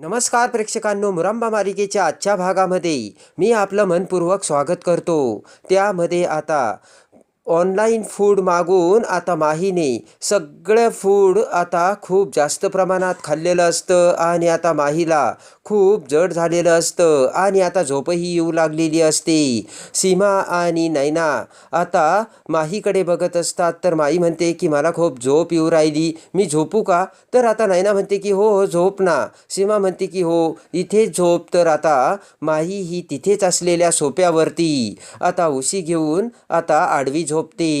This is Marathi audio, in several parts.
नमस्कार प्रेक्षकांनो मुरंबा मालिकेच्या आजच्या भागामध्ये मी आपलं मनपूर्वक स्वागत करतो. त्यामध्ये आता ऑनलाईन फूड मागून आता माहीने सगळं फूड आता खूप जास्त प्रमाणात खाल्लेलं असतं आणि आता माहीला खूप जड झालेलं असतं आणि आता झोपही येऊ लागलेली असते. सीमा आणि नैना आता माहीकडे बघत असतात तर माई म्हणते की मला खूप झोप येऊ राहिली. मी झोपू का? तर आता नैना म्हणते की हो हो झोप ना. सीमा म्हणते की हो इथेच झोप. तर आता माही ही तिथेच असलेल्या सोप्यावरती. आता उशी घेऊन आता आडवी झोपते.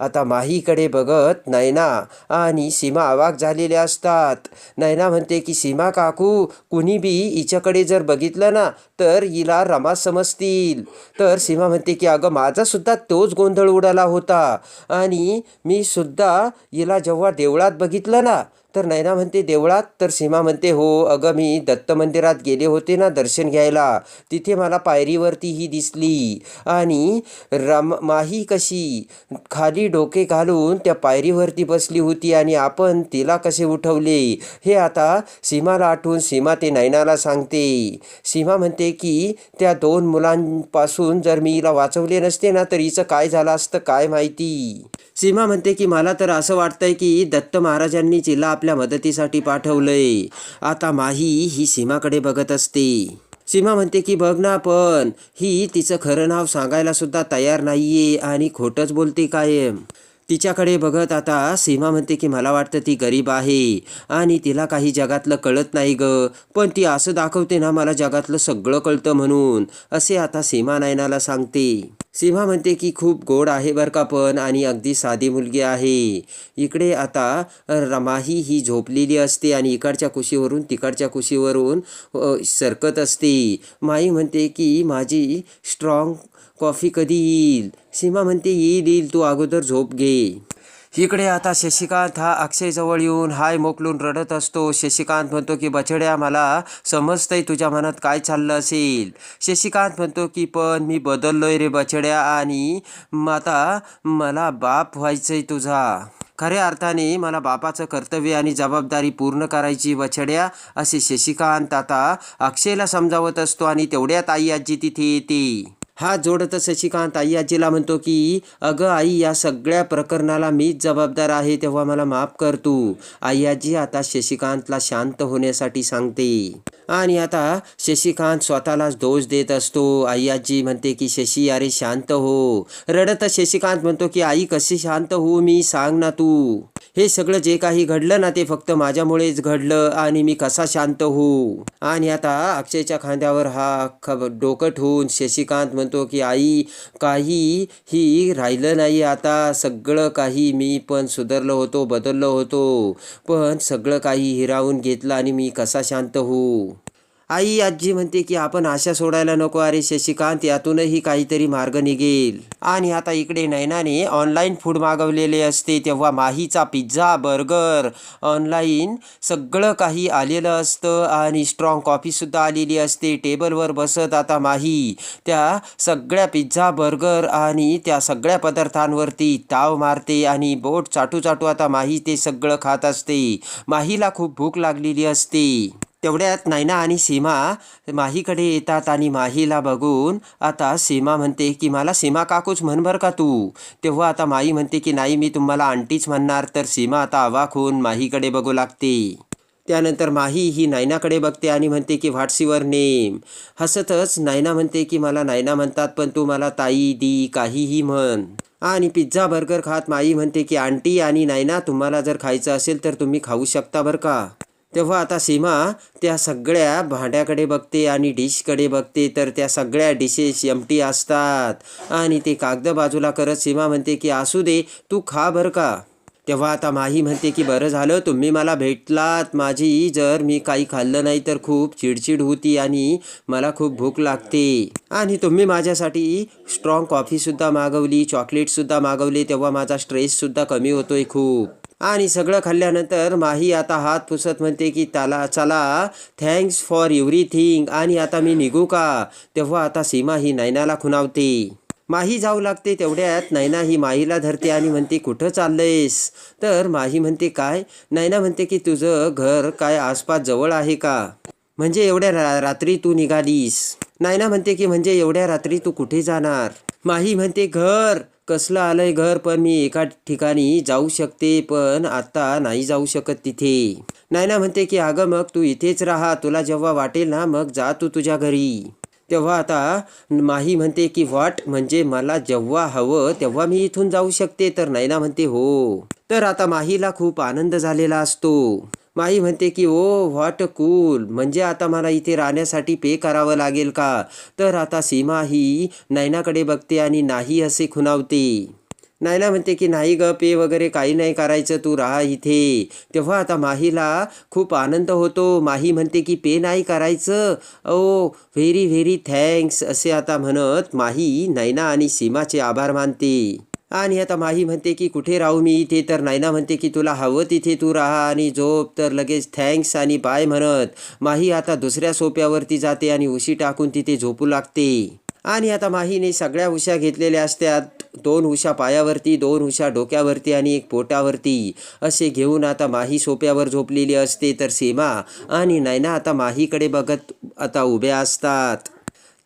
आता माहीकडे बघत नैना आणि सीमा अवाक झालेल्या असतात. नैना म्हणते की सीमा काकू कुणी बी हिच्याकडे जर बघितलं ना तर हिला रमा समजतील. तर सीमा म्हणते की अगं माझासुद्धा तोच गोंधळ उडाला होता आणि मी सुद्धा हिला जेव्हा देवळात बघितलं ना तर नैना म्हणते देवळात तर सीमा म्हणते हो अगं मी दत्त मंदिरात गेले होते ना दर्शन घ्यायला. तिथे मला पायरीवरती ही दिसली. आणि रम माही कशी? खाली डोके घालून त्या पायरीवरती बसली होती आणि आपण तिला कसे उठवले? हे आता सीमाला आठवून सीमा ते नैनाला सांगते. सीमा म्हणते की त्या दोन मुलांपासून जर मी हिला वाचवले नसते ना तर हिचं काय झालं असतं काय माहिती? सीमा म्हणते की मला तर असं वाटतंय की दत्त महाराजांनी तिला आपल्या मदतीसाठी पाठवलंय. आता माही ही सीमाकडे बघत असते. सीमा म्हणते की बघ ना पण ही तिचं खरं नाव सांगायला सुद्धा तयार नाहीये आणि खोटंच बोलते कायम. तिच्याकडे बघत आता सीमा म्हणते की मला वाटतं ती गरीब आहे आणि तिला काही जगातलं कळत नाही ग. पण ती असं दाखवते ना मला जगातलं सगळं कळतं म्हणून असे आता सीमा नायनाला सांगते. सीमा म्हणते की खूप गोड आहे बरं का पण आणि अगदी साधी मुलगी आहे. इकडे आता रमाही ही झोपलेली असते आणि इकडच्या कुशीवरून तिकडच्या कुशीवरून सरकत असते. माई म्हणते की माझी स्ट्रॉंग कॉफी कधी येईल? सीमा म्हणते येईल येईल तू अगोदर झोप घे. इकडे आता शशिकांत हा अक्षयजवळ येऊन हाय मोकलून रडत असतो. शशिकांत म्हणतो की बछड्या मला समजतंय तुझ्या मनात काय चाललं असेल. शशिकांत म्हणतो की पण मी बदललोय रे बछड्या आणि आता मला बाप व्हायचंय तुझा. खऱ्या अर्थाने मला बापाचं कर्तव्य आणि जबाबदारी पूर्ण करायची बछड्या असे शशिकांत आता अक्षयला समजावत असतो आणि तेवढ्यात आई आजी तिथे येते. हात जोडत शशिकांत आई आजीला म्हणतो की अगं आई या सगळ्या प्रकरणाला मीच जबाबदार आहे तेव्हा मला माफ कर तू. आई आजी आता शशिकांतला शांत होण्यासाठी सांगते. आणि आता शशिकांत स्वतःलाच दोष देत असतो. आई आजी म्हणते की शशी अरे शांत हो. रडत शशिकांत म्हणतो की आई कशी शांत होऊ मी सांग ना तू. हे सगळं जे काही घडलं ना ते फक्त माझ्यामुळेच घडलं आणि मी कसा शांत होऊ? आणि आता अक्षयच्या खांद्यावर हा खब डोकं ठेवून शशिकांत म्हणतो की आई काही ही राहिलं नाही आता. सगळं काही मी पण सुधारलो होतो बदललो होतो. पण सगळं काही हिरावून घेतलं आणि मी कसा शांत होऊ? आई आजी म्हणते की आपण आशा सोडायला नको. अरे शशिकांत यातूनही काहीतरी मार्ग निघेल. आणि आता इकडे नैनाने ऑनलाईन फूड मागवलेले असते तेव्हा माहीचा पिझ्झा बर्गर ऑनलाईन सगळं काही आलेलं असतं आणि स्ट्रॉंग कॉफीसुद्धा आलेली असते. टेबलवर बसत आता माही त्या सगळ्या पिझ्झा बर्गर आणि त्या सगळ्या पदार्थांवरती ताव मारते आणि बोट चाटू चाटू आता माही ते सगळं खात असते. माहीला खूप भूक लागलेली असते. तेवढ्यात नायना आणि सीमा माहीकडे येतात आणि माहीला बघून आता सीमा म्हणते की मला सीमा काकूच म्हण बरं का तू? तेव्हा आता माई म्हणते की नाही मी तुम्हाला आंटीच म्हणणार. तर सीमा आता अवाक होऊन माहीकडे बघू लागते. त्यानंतर माही ही नायनाकडे बघते आणि म्हणते की व्हॉट्स युअर नेम. हसतच नायना म्हणते की मला नायना म्हणतात पण तू मला ताई दी काहीही म्हण. आणि पिझ्झा बर्गर खात माई म्हणते की आंटी आणि नायना तुम्हाला जर खायचं असेल तर तुम्ही खाऊ शकता बरं का? तेव्हा आता सीमा त्या सगळ्या भांड्याकडे बघते आणि डिशकडे बघते. तर त्या सगळ्या डिशेस एमटी असतात. आणि ते कागद बाजूला करत सीमा म्हणते की असू दे तू खा बरं का. तेव्हा आता माही म्हणते की बरं झालं तुम्ही मला भेटलात. माझी जर मी काही खाल्लं नाही तर खूप चिडचिड होती आणि मला खूप भूक लागते. आणि तुम्ही माझ्यासाठी स्ट्रॉंग कॉफीसुद्धा मागवली चॉकलेटसुद्धा मागवली. तेव्हा माझा स्ट्रेससुद्धा कमी होतोय खूप. आणि सगळं खाल्ल्यानंतर माही आता हात पुसत म्हणते की त्याला चला थँक्स फॉर एव्हरीथिंग आणि आता मी निघू का? तेव्हा आता सीमा ही नैनाला खुणावते. माही जाऊ लागते तेवढ्यात नैना ही माहीला धरते आणि म्हणते कुठं चाललंयस तर माही म्हणते काय? नैना म्हणते की तुझं घर काय आसपास जवळ आहे का? म्हणजे एवढ्या रा रात्री तू निघालीस. नायना म्हणते की म्हणजे एवढ्या रात्री तू कुठे जाणार? माही म्हणते घर कसलं आलंय घर पण मी एका ठिकाणी जाऊ शकते पण आता नाही जाऊ शकत तिथे. नायना म्हणते की अगं मग तू इथेच राहा तुला जेव्हा वाटेल ना मग जा तू तुझ्या घरी. तेव्हा आता माही म्हणते की व्हॉट म्हणजे मला जेव्हा हवं तेव्हा मी इथून जाऊ शकते. तर नैना म्हणते हो. तर आता माहीला खूप आनंद झालेला असतो. माही म्हणते की ओ व्हॉट कूल. म्हणजे आता मला इथे राहण्यासाठी पे करावं लागेल का? तर आता सीमा ही नैनाकडे बघते आणि नाही असे खुणावते. नायना म्हणते की नाही ग पे वगैरे काही नाही करायचं तू राहा इथे. तेव्हा आता माहीला खूप आनंद होतो. माही म्हणते की पे नाही करायचं. ओ व्हेरी व्हेरी थँक्स असे आता म्हणत माही नैना आणि सीमाचे आभार मानते. आणि आता माही म्हणते की कुठे राहू मी इथे? तर नैना म्हणते की तुला हवं तिथे तू राहा आणि झोप. तर लगेच थँक्स आणि बाय म्हणत माही आता दुसऱ्या सोप्यावरती जाते आणि उशी टाकून तिथे झोपू लागते. आणि आता माहीने सगळ्या उशा घेतलेल्या असत्यात. दोन उशा पायावरती दोन उशा डोक्यावरती आणि एक पोटावरती. असे घेऊन आता माही सोप्यावर झोपलेली असते तर सीमा आणि नैना आता माहीकडे बघत आता उभ्या असतात.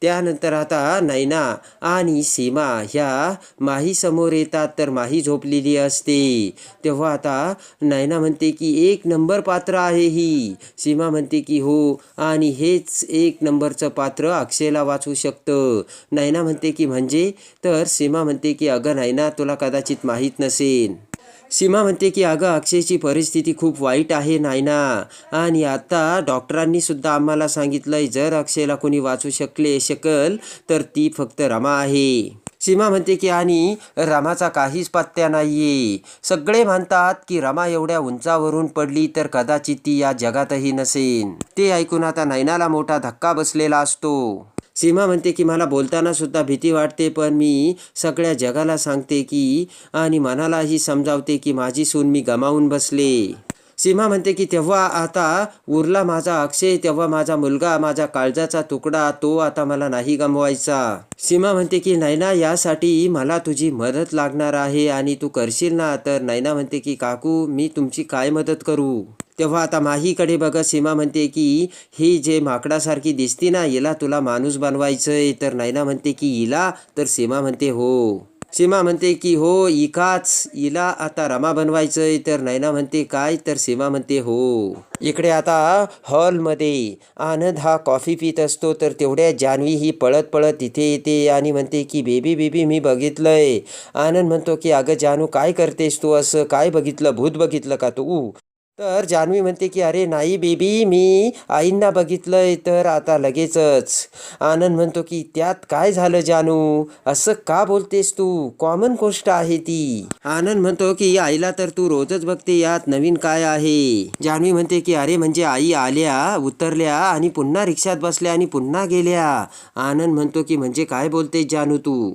त्यानंतर आता नैना आणि सीमा ह्या माही समोर येतात तर माही झोपलेली असते. तेव्हा आता नैना म्हणते की एक नंबर पात्र आहे ही. सीमा म्हणते की हो. आणि हेच एक नंबरचं पात्र अक्षयला वाचू शकतं. नैना म्हणते की म्हणजे? तर सीमा म्हणते की अगं नैना तुला कदाचित माहीत नसेल. सीमा म्हणते की अगं अक्षयची परिस्थिती खूप वाईट आहे नायना. आणि आता डॉक्टरांनी सुद्धा आम्हाला सांगितलंय जर अक्षयला कोणी वाचू शकले शकल तर ती फक्त रमा आहे. सीमा म्हणते की आणि रमाचा काहीच पत्त्या आहे सगळे म्हणतात की रमा एवढ्या उंचावरून पडली तर कदाचित ती या जगातही नसेन. ते ऐकून आता नैनाला मोठा धक्का बसलेला असतो. सीमा म्हणते की मला बोलताना सुद्धा भीती वाटते पण मी सगळ्या जगाला सांगते की आणि मनालाही समजावते की माझी सून मी गमावून बसले. सीमा म्हणते की तेव्हा आता उरला माझा अक्षय तेव्हा माझा मुलगा माझा काळजाचा तुकडा तो आता मला नाही गमवायचा. सीमा म्हणते की नैना यासाठी मला तुझी मदत लागणार आहे आणि तू करशील ना तर नैना म्हणते की काकू मी तुमची काय मदत करू? तेव्हा आता माहीकडे बघा सीमा म्हणते की ही जे माकडासारखी दिसती ना हिला तुला माणूस बनवायचंय. तर नैना म्हणते की हिला तर सीमा म्हणते हो. सीमा म्हणते की हो इकाच हिला आता रमा बनवायचंय. तर नैना म्हणते काय? तर सीमा म्हणते हो. इकडे आता हॉलमध्ये आनंद हा कॉफी पित असतो तर तेवढ्या जान्हवी ही पळत पळत तिथे येते आणि म्हणते की बेबी बेबी मी बघितलंय. आनंद म्हणतो की अगं जानू काय करतेस तू असं? काय बघितलं? भूत बघितलं का तू? तर जान्हवी म्हणते की अरे नाही बेबी मी आईंना बघितलंय तर आता लगेचच. आनंद म्हणतो की त्यात काय झालं जानू? असं का बोलतेस तू? कॉमन गोष्ट आहे ती. आनंद म्हणतो की आईला तर तू रोजच बघते यात नवीन काय आहे? जान्हवी म्हणते की अरे म्हणजे आई आल्या उतरल्या आणि पुन्हा रिक्षात बसल्या आणि पुन्हा गेल्या. आनंद म्हणतो की म्हणजे काय बोलतेस जानू तू?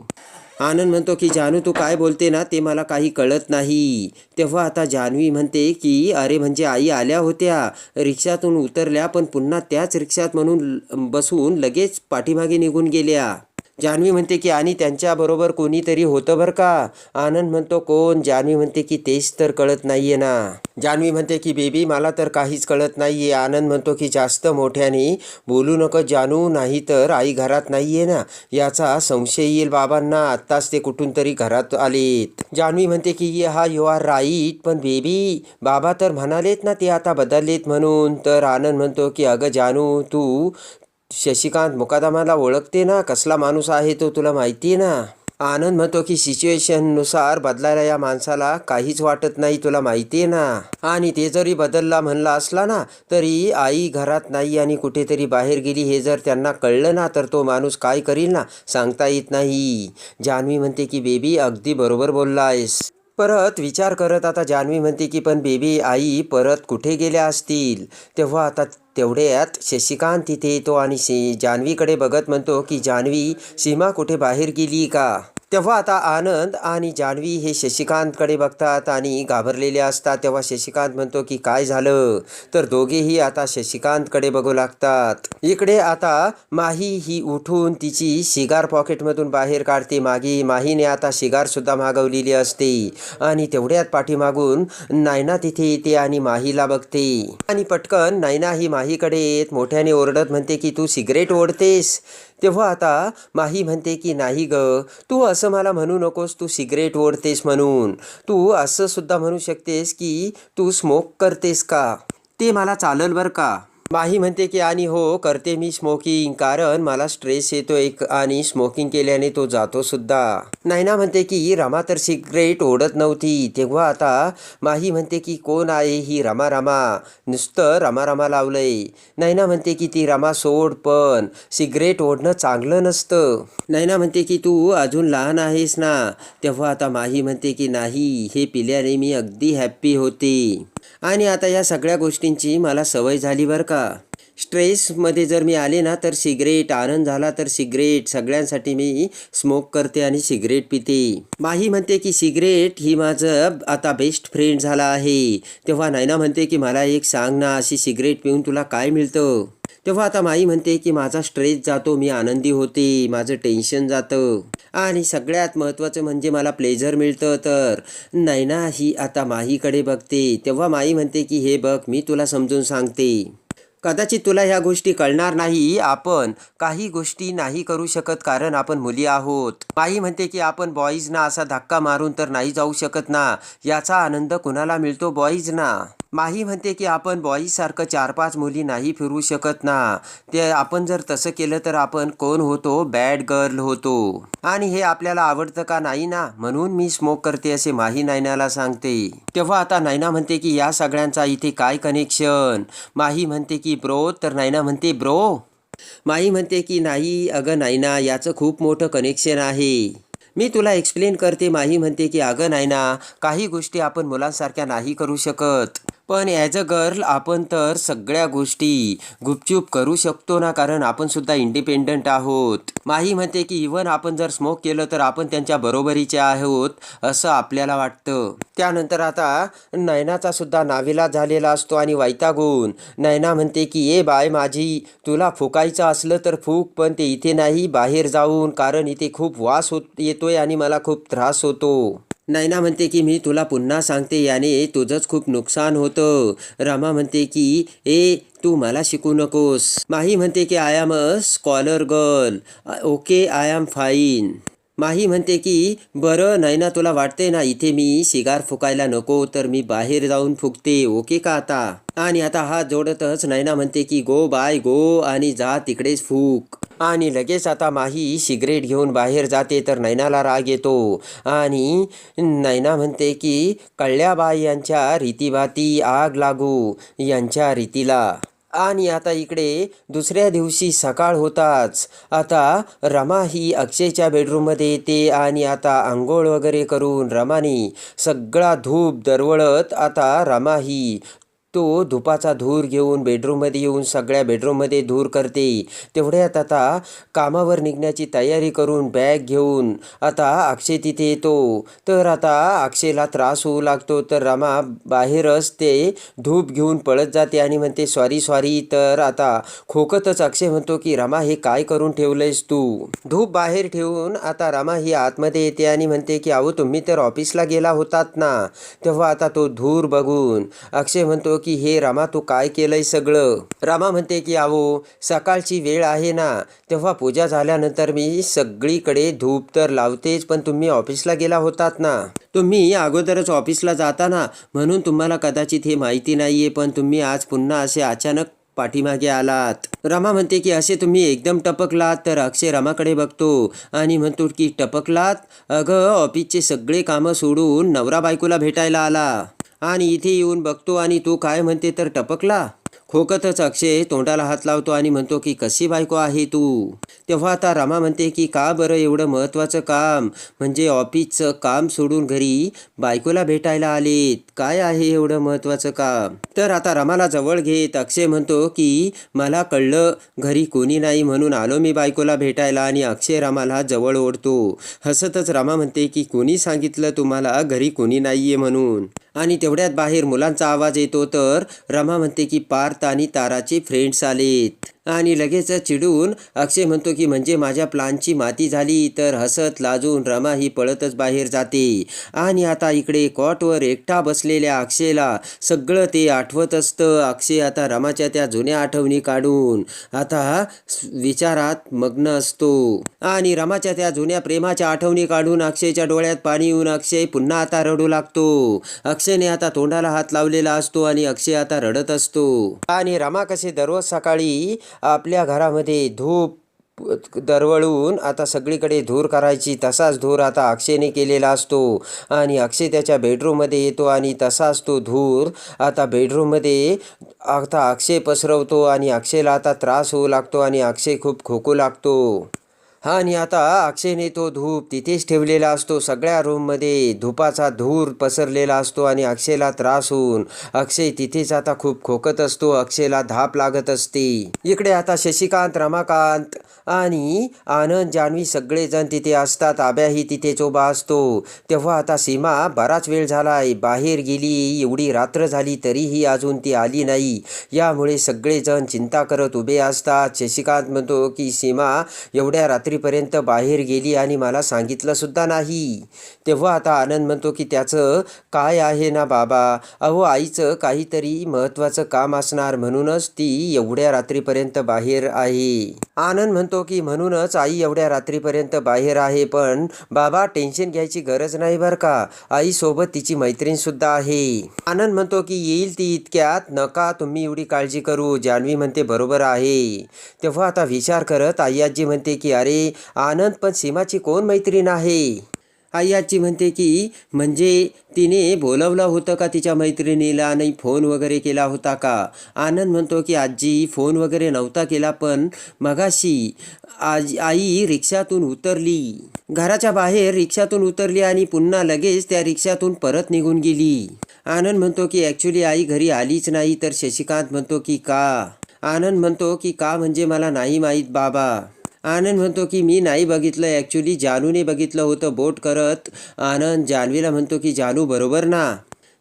आनंद म्हणतो की जानू तू काय बोलते ना ते मला काही कळत नाही. तेव्हा आता जान्हवी म्हणते की अरे म्हणजे आई आल्या होत्या. रिक्षातून उतरल्या पण पुन्हा त्याच रिक्षात म्हणून बसून लगेच पाठीमागे निघून गेल्या. जान्हवी म्हणते की आणि त्यांच्याबरोबर कोणीतरी होतं बरं का? आनंद म्हणतो कोण? जान्हवी म्हणते की तेच तर कळत नाहीये ना. जान्हवी म्हणते की बेबी मला तर काहीच कळत नाहीये. आनंद म्हणतो की जास्त मोठ्याने बोलू नको जानू नाही तर आई घरात नाहीये ना. याचा संशय येईल बाबांना. आत्ताच ते कुठून तरी घरात आलेत. जान्हवी म्हणते की हा यू आर राईट पण बेबी बाबा तर म्हणालेत ना ते आता बदललेत म्हणून. तर आनंद म्हणतो की अगं जानू तू शशिकांत मुकादमाला ओळखते ना? कसला माणूस आहे तो तुला माहिती आहे ना? आनंद म्हणतो की सिच्युएशननुसार बदलायला या माणसाला काहीच वाटत नाही तुला माहिती आहे ना? आणि ते जरी बदलला म्हणला असला ना तरी आई घरात नाही आणि कुठेतरी बाहेर गेली हे जर त्यांना कळलं ना तर तो माणूस काय करील ना? सांगता येत नाही. जान्हवी म्हणते की बेबी अगदी बरोबर बोलला आहेस परत विचार करत आता जान्हवी म्हणते की पण बेबी आई परत कुठे गेल्या असतील? तेव्हा आता तेवढ्यात शशिकांत तिथे येतो आणि शी जान्हवीकडे बघत म्हणतो की जान्हवी सीमा कुठे बाहेर गेली का? तेव्हा आता आनंद आणि जान्हवी हे शशिकांतकडे बघतात आणि घाबरलेले असतात. तेव्हा शशिकांत म्हणतो की काय झालं? तर दोघेही आता शशिकांतकडे बघू लागतात. इकडे आता माही ही उठून तिची शिगार पॉकेटमधून बाहेर काढते. मागी माहीने आता शिगार सुद्धा मागवलेली असते आणि तेवढ्यात पाठीमागून नायना तिथे येते आणि माहीला बघते. आणि पटकन नायना ही माहीकडे येत मोठ्याने ओरडत म्हणते की तू सिगरेट ओढतेस? तेव्हा आता माही म्हणते की नाही ग तू असं मला म्हणू नकोस तू सिगरेट ओढतेस म्हणून. तू असं सुद्धा म्हणू शकतेस की तू स्मोक करतेस का? ते मला चालल बरं का? माही म्हणते की आणि हो करते मी स्मोकिंग कारण मला स्ट्रेस येतो एक आणि स्मोकिंग केल्याने तो जातो सुद्धा. नैना म्हणते की रमा तर सिगरेट ओढत नव्हती. तेव्हा आता माही म्हणते की कोण आहे ही रमा रमा? नुसतं रमा रमा लावलंय. नैना म्हणते की ती रमा सोड पण सिगरेट ओढणं चांगलं नसतं. नैना म्हणते की तू अजून लहान आहेस ना? तेव्हा आता माही म्हणते की नाही हे पिल्याने मी अगदी हॅप्पी होते. आणि आता या सगळ्या गोष्टींची मला सवय झाली बरं का. स्ट्रेसमध्ये जर मी आले ना तर सिगरेट आनंद झाला तर सिगरेट सगळ्यांसाठी मी स्मोक करते आणि सिगरेट पिते. माही म्हणते की सिगरेट ही माझं आता बेस्ट फ्रेंड झाला आहे. तेव्हा नैना म्हणते की मला एक सांग ना अशी सिगरेट पिऊन तुला काय मिळतं? तेव्हा आता माई म्हणते की माझा स्ट्रेस जातो मी आनंदी होते माझं टेन्शन जातं. आणि सगळ्यात महत्त्वाचं म्हणजे मला प्लेझर मिळतं तर. नैना ही आता माहीकडे बघते. तेव्हा माई म्हणते की हे बघ मी तुला समजून सांगते. कदाचित तुला ह्या गोष्टी कळणार नाही. आपण काही गोष्टी नाही करू शकत कारण आपण मुली आहोत. माई म्हणते की आपण बॉईजना असा धक्का मारून तर नाही जाऊ शकत ना. याचा आनंद कुणाला मिळतो बॉईजना माही म्हणते की आपण बॉईजसारखं चार पाच मुली नाही फिरू शकत ना. ते आपण जर तसं केलं तर आपण कोण होतो? बॅड गर्ल होतो. आणि हे आपल्याला आवडतं का नाही ना? म्हणून मी स्मोक करते असे माही नायनाला सांगते. तेव्हा आता नायना म्हणते की या सगळ्यांचा इथे काय कनेक्शन माही म्हणते की ब्रो तर नायना म्हणते ब्रो. माही म्हणते की नाही अगं नायना याचं खूप मोठं कनेक्शन आहे. मी तुला एक्सप्लेन करते माही म्हणते की अगं नाही ना काही गोष्टी आपण मुलांसारख्या नाही करू शकत. पण ॲज अ गर्ल आपण तर सगळ्या गोष्टी गुपचूप करू शकतो ना कारण आपण सुद्धा इंडिपेंडंट आहोत. माही म्हणते की इवन आपण जर स्मोक केलं तर आपण त्यांच्या बरोबरीचे आहोत असं आपल्याला वाटतं. त्यानंतर आता नयनाचा सुद्धा नाविला झालेला असतो आणि वैतागून. नयना म्हणते की ये बाय माझी तुला फुकायचं असलं तर फूक पण ते इथे नाही बाहेर जाऊन कारण इथे खूप वास होत येतोय आणि मला खूप त्रास होतो. नैना म्हणते की मी तुला पुन्हा सांगते याने तुझंच खूप नुकसान होतं. रमा म्हणते की ए तू मला शिकू नकोस. माही म्हणते की I am a scholar girl okay I am fine Mahi म्हणते की बरं नैना तुला वाटते ना इथे मी शिगार फुकायला नको तर मी बाहेर जाऊन फुकते. ओके का आता? आणि आता हात जोडतच नैना म्हणते की गो बाय गो आणि जा तिकडेच फूक. आणि लगेच आता माही सिगरेट घेऊन बाहेर जाते तर नैनाला राग येतो. आणि नैना म्हणते की कळल्याबाई यांच्या रीतीभाती आग लागू यांच्या रीतीला. आणि आता इकडे दुसऱ्या दिवशी सकाळ होताच. आता रमा ही अक्षयच्या बेडरूममध्ये येते आणि आता आंघोळ वगैरे करून रमाने सगळा धूप दरवळत आता रमा ही तो धुपाचा धूर घेऊन बेडरूममध्ये येऊन सगळ्या बेडरूममध्ये धूर करते. तेवढ्यात आता कामावर निघण्याची तयारी करून बॅग घेऊन आता अक्षय तिथे येतो. तर आता अक्षयला त्रास होऊ लागतो. तर रमा बाहेरच ते धूप घेऊन पळत जाते आणि म्हणते सॉरी सॉरी तर आता खोकतच अक्षय म्हणतो की रमा हे काय करून ठेवलंयस तू? धूप बाहेर ठेवून आता रमा ही आतमध्ये येते आणि म्हणते की अहो तुम्ही तर ऑफिसला गेला होतात ना. तेव्हा आता तो धूर बघून अक्षय म्हणतो की हे रामा तू काय केलंय सगळं? रामा म्हणते की अहो सकाळची वेळ आहे ना तेव्हा पूजा झाल्यानंतर मी सगळीकडे धूप तर लावतेच पण तुम्ही ऑफिसला गेला होतात ना. तुम्ही अगोदरच ऑफिसला जाता ना म्हणून तुम्हाला कदाचित हे माहिती नाहीये पण तुम्ही आज पुन्हा असे अचानक पाठीमागे आलात. रमा म्हणते की असे तुम्ही एकदम टपकलात तर अक्षय रमाकडे बघतो. आणि म्हणतो की टपकलात? अगं ऑफिसचे सगळे कामं सोडून नवरा बायकोला भेटायला आला. आणि इथे येऊन बघतो आणि तू काय म्हणते तर टपकला. खोकतच अक्षय तोंडाला हात लावतो आणि म्हणतो की कशी बायको आहे तू? तेव्हा आता रमा म्हणते की का बरं एवढं महत्त्वाचं काम? म्हणजे ऑफिसचं काम सोडून घरी बायकोला भेटायला आलेत. काय आहे एवढं महत्त्वाचं काम? तर आता रमाला जवळ घेत अक्षय म्हणतो की मला कळलं घरी कोणी नाही म्हणून आलो मी बायकोला भेटायला आणि अक्षय रमाला जवळ ओढतो. हसतच रमा म्हणते की कोणी सांगितलं तुम्हाला घरी कोणी नाहीये म्हणून? आणि तेवढ्यात बाहेर मुलांचा आवाज येतो. तर रमा म्हणते की पार्थ आणि ताराचे फ्रेंड्स आलेत. आणि लगेच चिडून अक्षय म्हणतो की म्हणजे माझ्या प्लानची माती झाली तर हसत लाजून रमा ही पळतच बाहेर जाते. आणि आता इकडे कॉटवर एकटा बसलेल्या अक्षयला सगळं ते आठवत असतं. अक्षय आता रमाच्या त्या जुन्या आठवणी काढून आता विचारात मग्न असतो. आणि रमाच्या त्या जुन्या प्रेमाच्या आठवणी काढून अक्षयच्या डोळ्यात पाणी येऊन अक्षय पुन्हा आता रडू लागतो. अक्षयने आता तोंडाला हात लावलेला असतो आणि अक्षय आता रडत असतो. आणि रमा कसे दररोज सकाळी आपल्या घरामध्ये धूप दरवळून आता सगळीकडे धूर करायची तसाच धूर आता अक्षयने केलेला असतो. आणि अक्षय त्याच्या बेडरूममध्ये येतो आणि तसाच तो धूर आता बेडरूममध्ये आता अक्षय पसरवतो आणि अक्षयला आता त्रास होऊ लागतो आणि अक्षय खूप खोकू लागतो. हा आणि आता अक्षयने तो धूप तिथेच ठेवलेला असतो. सगळ्या रूममध्ये धुपाचा धूर पसरलेला असतो आणि अक्षयला त्रास होऊन अक्षय तिथेच आता खूप खोकत असतो. अक्षयला धाप लागत असते. इकडे आता शशिकांत रमाकांत आणि आनंद जान्हवी सगळेजण तिथे असतात. आब्याही तिथेच उभा असतो. तेव्हा आता सीमा बराच वेळ झालाय. बाहेर गेली एवढी रात्र झाली तरीही अजून ती आली नाही. यामुळे सगळेजण चिंता करत उभे असतात. शशिकांत म्हणतो की सीमा एवढ्या रात्रीपर्यंत बाहेर गेली आणि मला सांगितलं सुद्धा नाही. तेव्हा आता आनंद म्हणतो की त्याचं काय आहे ना बाबा? अहो आईचं काहीतरी महत्त्वाचं काम असणार म्हणूनच ती एवढ्या रात्रीपर्यंत बाहेर आहे. आनंद म्हणतो की म्हणूनच आई एवढ्या रात्रीपर्यंत बाहेर आहे पण बाबा टेन्शन घ्यायची गरज नाही बरं का. आईसोबत तिची मैत्रीण सुद्धा आहे. आनंद म्हणतो की येईल ती इतक्यात नका तुम्ही एवढी काळजी करू जान्हवी म्हणते बरोबर आहे. तेव्हा आता विचार करत आई आजी म्हणते की अरे आनंद पण सीमाची कोण मैत्रीण आहे? आई आजी म्हणते की म्हणजे तिने बोलवलं होतं का तिच्या मैत्रिणीला? नाही फोन वगैरे केला होता का? आनंद म्हणतो की आजी फोन वगैरे नव्हता केला पण मगाशी आज आई रिक्षातून उतरली. घराच्या बाहेर रिक्षातून उतरली आणि पुन्हा लगेच त्या रिक्षातून परत निघून गेली. आनंद म्हणतो की ॲक्च्युली आई घरी आलीच नाही. तर शशिकांत म्हणतो की का? आनंद म्हणतो की का म्हणजे मला नाही माहीत बाबा. आनंद म्हणतो की मी नाही बघितलं ॲक्च्युली जानूने बघितलं होतं बोट करत. आनंद जान्हवीला म्हणतो की जानू बरोबर ना?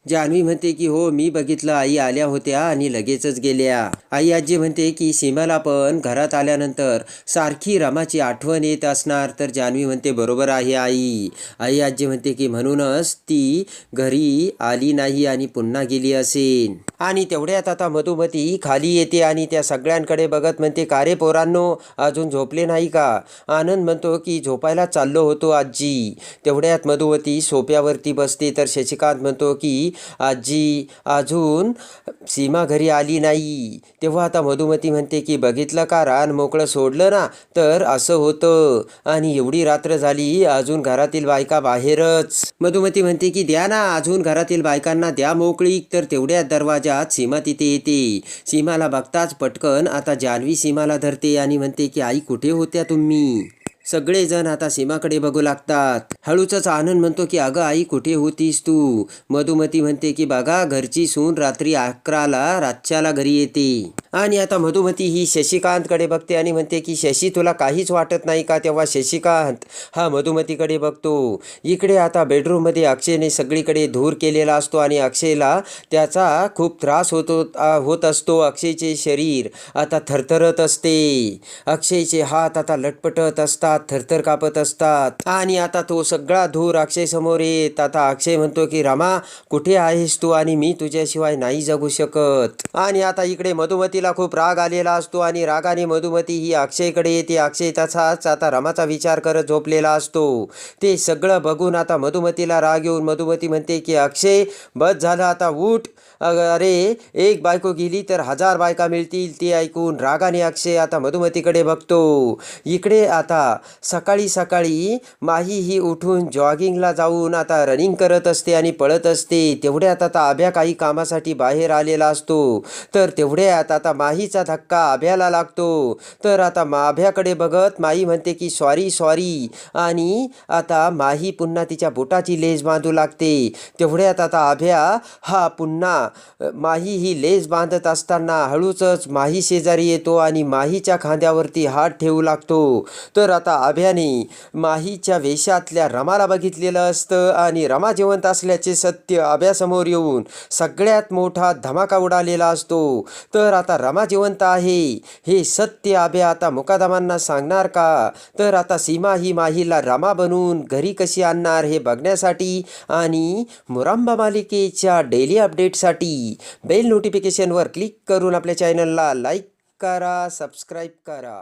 जान्हवी म्हणते की हो मी बघितलं आई आल्या होत्या आणि लगेचच गेल्या. आई आजी म्हणते की सीमाला पण घरात आल्यानंतर सारखी रमाची आठवण येत असणार. तर जान्हवी म्हणते बरोबर आहे आई. आई आजी म्हणते की म्हणूनच ती घरी आली नाही आणि पुन्हा गेली असेल. आणि तेवढ्यात आता मधुमती खाली येते आणि त्या सगळ्यांकडे बघत म्हणते का रे पोरांनो अजून झोपले नाही का? आनंद म्हणतो की झोपायला चाललो होतो आजी. तेवढ्यात मधुमती सोप्यावरती बसते तर शशिकांत म्हणतो की आजी अजून सीमा घरी आली नाही. तेव्हा आता मधुमती म्हणते की बघितलं का रान मोकळं सोडलं ना तर असं होतं. आणि एवढी रात्र झाली अजून घरातील बायका बाहेरच. मधुमती म्हणते की द्या ना अजून घरातील बायकांना द्या मोकळीक तर तेवढ्या दरवाजात सीमा तिथे येते. सीमाला बघताच पटकन आता जान्हवी सीमाला धरते आणि म्हणते की आई कुठे होत्या तुम्ही? सगळेजण आता सीमाकडे बघू लागतात. हळूचच आनंद म्हणतो की अगं आई कुठे होतीस तू? मधुमती म्हणते की बघा घरची सून रात्री अकराला रातच्याला घरी येते. आणि आता मधुमती ही शशिकांतकडे बघते आणि म्हणते की शशी तुला काहीच वाटत नाही का तेव्हा शशिकांत? हा मधुमतीकडे बघतो. इकडे आता बेडरूममध्ये अक्षयने सगळीकडे धूर केलेला असतो आणि अक्षयला त्याचा खूप त्रास होतो होत असतो अक्षयचे शरीर. आता थरथरत असते. अक्षयचे हात आता लटपटत असतात. हात थरथर कापत असतात. आणि आता तो सगळा धूर अक्षय समोर येत. आता अक्षय म्हणतो की रमा कुठे आहेस तू आणि मी तुझ्याशिवाय नाही जगू शकत? आणि आता इकडे मधुमतीला खूप राग आलेला असतो आणि रागाने मधुमती ही अक्षयकडे येते. अक्षय तसाच आता रमाचा विचार करत झोपलेला असतो. ते सगळं बघून आता मधुमतीला राग येऊन मधुमती म्हणते की अक्षय बस झालं आता उठ. अरे एक बायको गेली तर हजार बायका मिळतील ते ऐकून. रागाने अक्षय आता मधुमतीकडे बघतो. इकडे आता सकाळी सकाळी माही ही उठून जॉगिंगला जाऊन आता रनिंग करत असते आणि पळत असते. तेवढ्यात आता आभ्या काही कामासाठी बाहेर आलेला असतो. तर तेवढ्यात आता माहीचा धक्का आभ्याला लागतो. तर आता माभ्याकडे बघत माई म्हणते की सॉरी सॉरी आणि आता माही पुन्हा तिच्या बोटाची लेज बांधू लागते. तेवढ्यात आता आभ्या हा पुन्हा. माही ही लेज बांधत असताना हळूचच माही शेजारी येतो आणि माहीच्या खांद्यावरती हात ठेवू लागतो. तर आता आभ्याने माहीच्या वेशातल्या रमाला बघितलेलं असतं आणि रमा जिवंत असल्याचे सत्य आभ्यासमोर येऊन सगळ्यात मोठा धमाका उडालेला असतो. तर आता रमा जिवंत आहे हे सत्य आभ्या आता मुकादमांना सांगणार का? तर आता सीमा ही माहीला रमा बनवून घरी कशी आणणार हे बघण्यासाठी आणि मुरांबा मालिकेच्या डेली अपडेटसाठी बेल नोटिफिकेशनवर क्लिक करून आपल्या चॅनलला लाईक करा सबस्क्राईब करा.